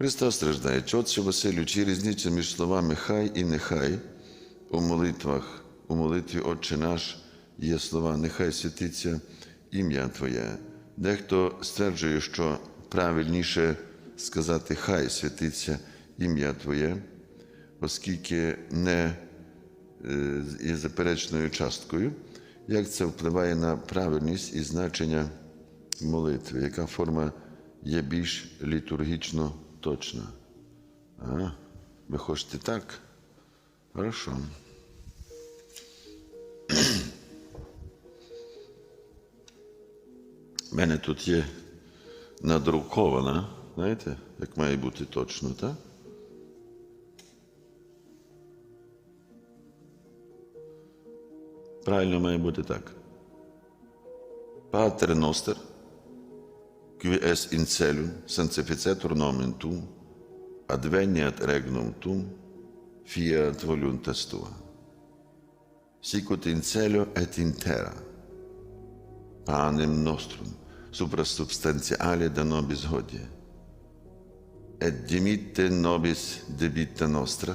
Христос страждає. Отче Василю, чи різниця між словами хай і нехай у молитвах, у молитві Отче наш є слова Нехай святиться ім'я Твоє. Дехто стверджує, що правильніше сказати Хай святиться ім'я Твоє, оскільки не е, є заперечною часткою, як це впливає на правильність і значення молитви, яка форма є більш літургічно точна. А, ви хочете так? Хорошо. Мене тут є надрукована, знаєте, як має бути точно, так? Правильно має бути так. Noster, qui es in celum, sanctificetur nomen tuum, adveniat regnum tuum, fiat voluntas tua. Sicut in cielo et in terra, panem nostrum, supra substantiale da nobis hodie, et dimitte nobis debita nostra,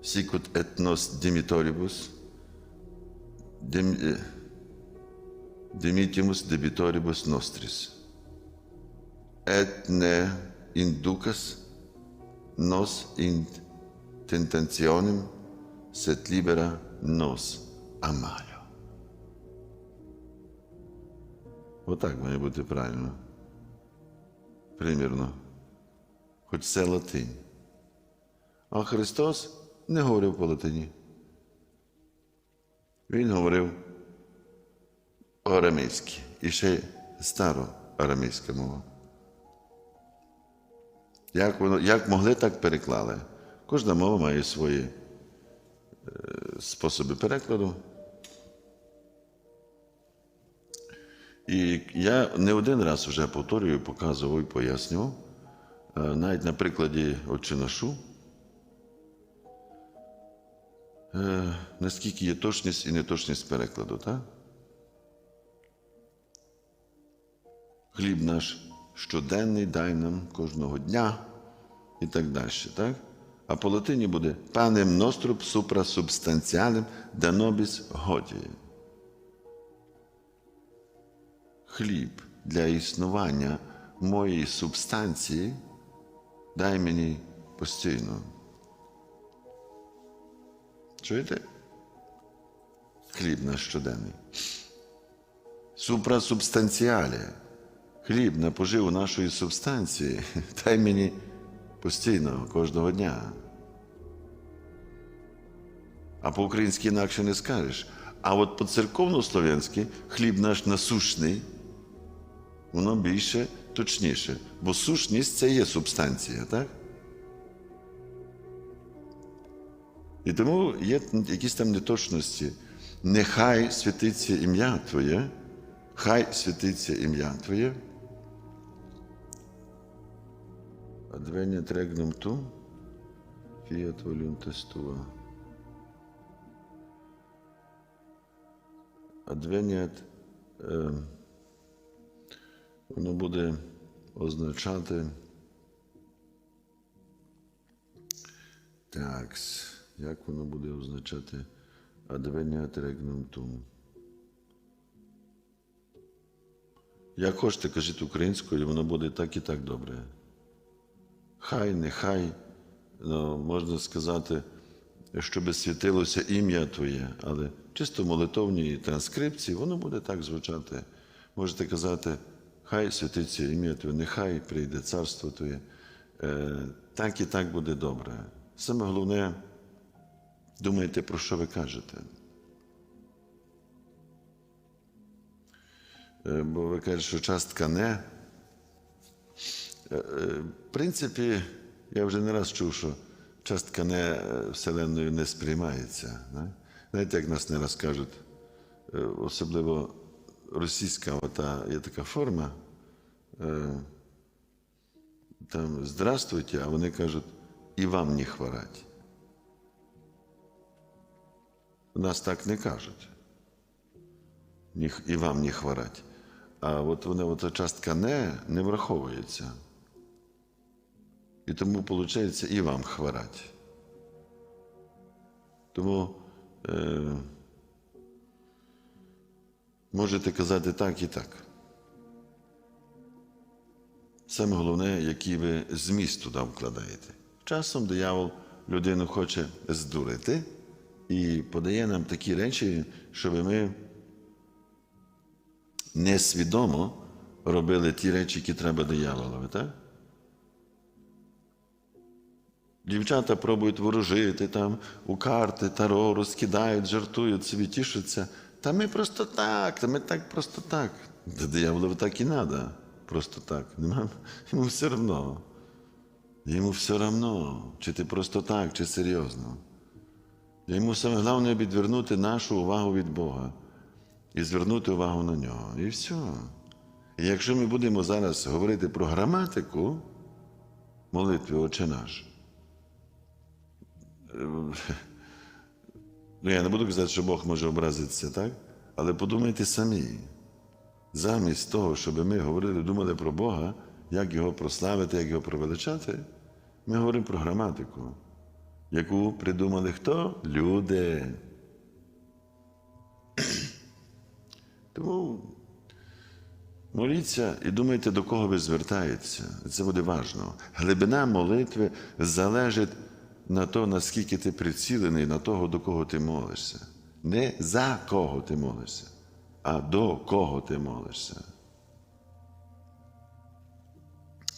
sicut et nos dimitoribus, dim, eh, dimitimus debitoribus nostris, et ne inducas nos in tentationem, sed libera nos a malo. Отак має бути правильно. Примірно. Хоч це латинь. А Христос не говорив по латині. Він говорив по-арамейськи. І ще староарамейська мова. Як, воно, як могли, так переклали. Кожна мова має свої е, способи перекладу. І я не один раз вже повторюю, показував і пояснював, е, навіть на прикладі Отчинашу, е, наскільки є точність і неточність перекладу. Так? Хліб наш щоденний дай нам кожного дня і так далі. Так? А по латині буде панем ноструб субстанціалем да нобіс годіє. Хліб для існування моєї субстанції дай мені постійно. Чуєте? Хліб наш щоденний. Супрасубстанціалі. Хліб на поживу нашої субстанції дай мені постійно, кожного дня. А по-українськи інакше не скажеш. А от по церковно-слов'янськи хліб наш насущний, воно більше точніше. Бо сущність це є субстанція, так? І тому є якісь там неточності. Нехай святиться ім'я Твоє, хай святиться ім'я Твоє. Adveniat regnum tuum, fiat voluntas tua. Adveniat, е, воно буде означати. Так, як воно буде означати Adveniat regnum tuum? Як хочете, кажіть українською, воно буде так і так добре. Хай, нехай, ну, можна сказати, щоб світилося ім'я Твоє, але чисто в молитовній транскрипції воно буде так звучати. Можете казати, хай святиться ім'я Твоє, нехай прийде царство Твоє. Е, так і так буде добре. Саме головне, думайте, про що ви кажете. Е, бо ви кажете, що частка не. В принципі, я вже не раз чув, що частка не е, Вселенною не сприймається. не? Знаєте, як нас не раз кажуть, е, особливо російська ота, є така форма, е, там здравствуйте, а вони кажуть, і вам не хворать. Нас так не кажуть. І вам не хворать. А от вона, ота частка не, не враховується. І тому, виходить, і вам хворать. Тому е, можете казати так і так. Саме головне, який ви зміст туди вкладаєте. Часом диявол людину хоче здурити і подає нам такі речі, щоб ми несвідомо робили ті речі, які треба дияволові, так? Дівчата пробують ворожити там у карти, таро, розкидають, жартують, собі тішаться. Та ми просто так, та ми так просто так. Та дияволові так і треба. Просто так. Йому все одно. Йому все одно, чи ти просто так, чи серйозно. Йому саме головне відвернути нашу увагу від Бога і звернути увагу на нього. І все. І якщо ми будемо зараз говорити про граматику молитви Отче наш, ну я не буду казати, що Бог може образитися, так? Але подумайте самі, замість того, щоб ми говорили, думали про Бога, як його прославити, як його провеличати, ми говоримо про граматику, яку придумали хто? Люди. Тому моліться і думайте, до кого ви звертаєтеся. Це буде важливо. Глибина молитви залежить на то, наскільки ти прицілений на того, до кого ти молишся. Не за кого ти молишся, а до кого ти молишся.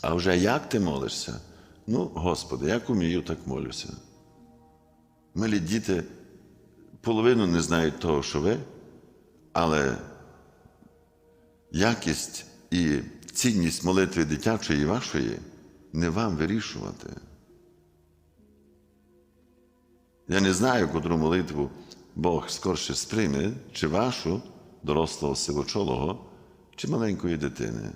А вже як ти молишся? Ну, Господи, як умію, так молюся. Милі діти половину не знають того, що ви, але якість і цінність молитви дитячої і вашої не вам вирішувати. Я не знаю, котру молитву Бог скорше сприйме, чи вашу, дорослого сивочолого, чи маленької дитини.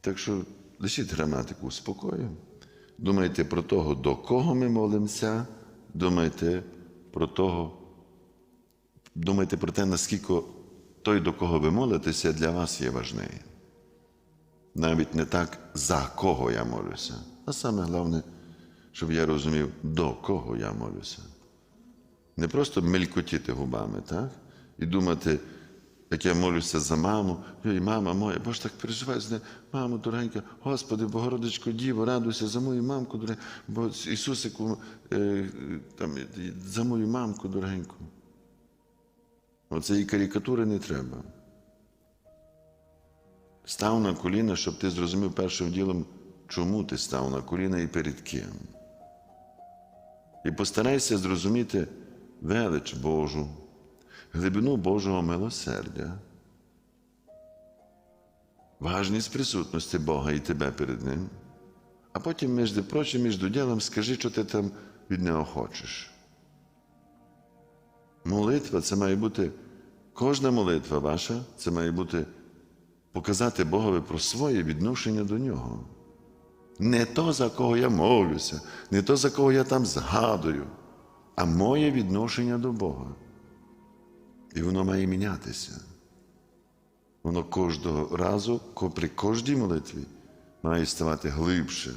Так що лишіть граматику спокою. Думайте про того, до кого ми молимося, думайте про того, думайте про те, наскільки той, до кого ви молитеся, для вас є важний. Навіть не так, за кого я молюся, а саме головне, щоб я розумів, до кого я молюся. Не просто мелькотіти губами, так? І думати, як я молюся за маму, Ой, мама моя, бо ж так переживаю з нею, мамо дорогенька, Господи, Богородичко Діво, радуйся за мою мамку, дорогеньку, бо Ісусику, е, там, за мою мамку дорогеньку. Оце і карикатури не треба. Став на коліна, щоб ти зрозумів першим ділом, чому ти став на коліна і перед ким. І постарайся зрозуміти велич Божу, глибину Божого милосердя, важність присутності Бога і тебе перед Ним, а потім, між прочим, між ділом скажи, що ти там від Нього хочеш. Молитва це має бути, кожна молитва ваша, це має бути показати Богові про своє відношення до Нього. Не то, за кого я молюся, не то, за кого я там згадую, а моє відношення до Бога. І воно має мінятися. Воно кожного разу, при кожній молитві, має ставати глибше,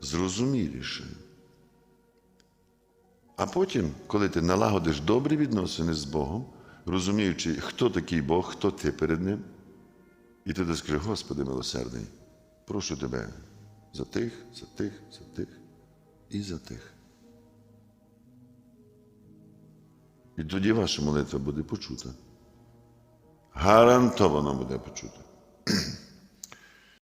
зрозуміліше. А потім, коли ти налагодиш добрі відносини з Богом, розуміючи, хто такий Бог, хто ти перед Ним, і ти скажи, Господи милосердний, прошу тебе за тих, за тих, за тих і за тих. І тоді ваша молитва буде почута. Гарантовано буде почута.